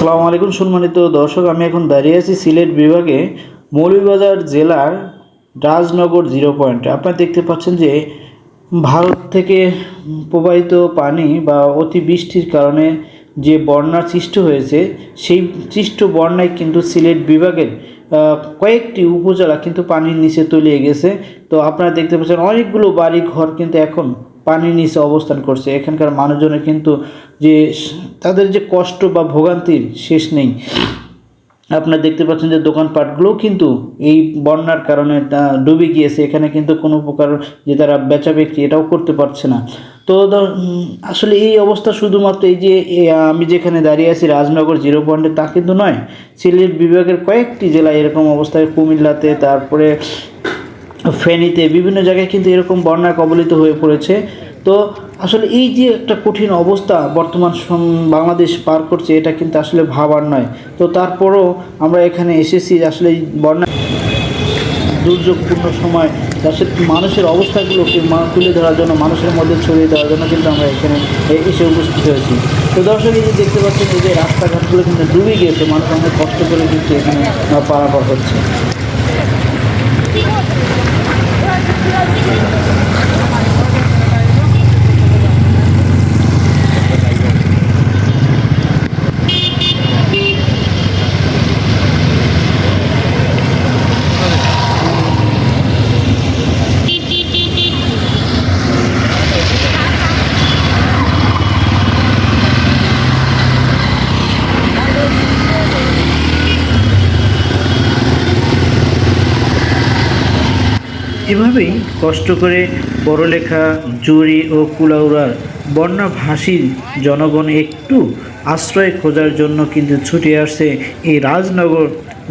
আসসালামু আলাইকুম সম্মানিত দর্শক, আমি এখন দাঁড়িয়ে আছি সিলেট বিভাগে মৌলভীবাজার জেলার রাজনগর জিরো পয়েন্টে। আপনারা দেখতে পাচ্ছেন যে ভারত থেকে প্রবাহিত পানি বা অতি বৃষ্টির কারণে যে বন্যার সৃষ্টি হয়েছে, সেই সৃষ্ট বন্যায় কিন্তু সিলেট বিভাগের কয়েকটি উপজেলা কিন্তু পানির নিচে তলিয়ে গেছে। তো আপনারা দেখতে পাচ্ছেন অনেকগুলো বাড়ি ঘর কিন্তু এখন পানির নিচে অবস্থান করছে। এখানকার মানুষজনের কিন্তু যে তাদের যে কষ্ট বা ভোগান্তির শেষ নেই। আপনারা দেখতে পাচ্ছেন যে দোকানপাটগুলোও কিন্তু এই বন্যার কারণে ডুবে গিয়েছে। এখানে কিন্তু কোনো প্রকার যে তারা বেচা বিক্রি এটাও করতে পারছে না। তো আসলে এই অবস্থা শুধুমাত্র এই যে আমি যেখানে দাঁড়িয়ে আছি রাজনগর জিরো পয়েন্টে, তা কিন্তু নয়। সিলেট বিভাগের কয়েকটি জেলায় এরকম অবস্থায় কুমিল্লাতে, তারপরে ফেনীতে বিভিন্ন জায়গায় কিন্তু এরকম বন্যার কবলিত হয়ে পড়েছে। তো আসলে এই যে একটা কঠিন অবস্থা বর্তমান বাংলাদেশ পার করছে, এটা কিন্তু আসলে ভাবার নয়। তো তারপরও আমরা এখানে এসেছি আসলে বন্যা দুর্যোগপূর্ণ সময় আসলে মানুষের অবস্থাগুলোকে তুলে ধরার জন্য, মানুষের মধ্যে ছড়িয়ে দেওয়ার জন্য কিন্তু আমরা এখানে এসে উপস্থিত হয়েছি। তো দর্শক, এই যে দেখতে পাচ্ছেন, এই যে রাস্তাঘাটগুলো কিন্তু ডুবে গিয়েছে, মানুষ অনেক কষ্ট করে কিন্তু এখানে পারাপার হচ্ছে। এভাবেই কষ্ট করে বড়লেখা জুরি ও কুলাউড়ার বন্যা ভাসী জনগণ একটু আশ্রয় খোঁজার জন্য কিন্তু ছুটে আসছে এই রাজনগর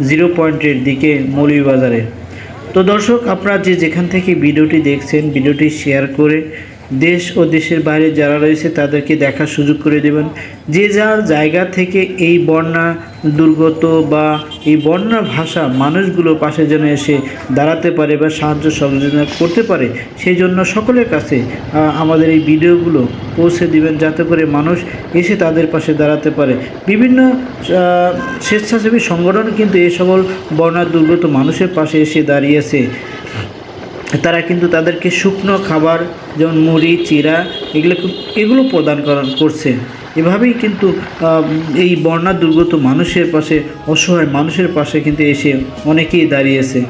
জিরো পয়েন্টের দিকে মৌলভীবাজারে। তো দর্শক, আপনারা যে যেখান থেকে ভিডিওটি দেখছেন, ভিডিওটি শেয়ার করে দেশ ও দেশের বাইরে যারা রয়েছে তাদেরকে দেখার সুযোগ করে দেবেন। যে যার জায়গা থেকে এই বন্যা দুর্গত বা এই বন্যা ভাষা মানুষগুলোর পাশে যেন এসে দাঁড়াতে পারে বা সাহায্য সহযোগিতা করতে পারে, সেই জন্য সকলের কাছে আমাদের এই ভিডিওগুলো পৌঁছে দিবেন যাতে করে মানুষ এসে তাদের পাশে দাঁড়াতে পারে। বিভিন্ন স্বেচ্ছাসেবী সংগঠন কিন্তু এই সকল বন্যা দুর্গত মানুষের পাশে এসে দাঁড়িয়েছে। তারা কিন্তু তাদেরকে শুকনো খাবার, যেমন মুড়ি, চিরা, এগুলো এগুলো প্রদান করা করছে। এভাবেই কিন্তু এই বন্যা দুর্গত মানুষের পাশে, অসহায় মানুষের পাশে কিন্তু এসে অনেকেই দাঁড়িয়েছে।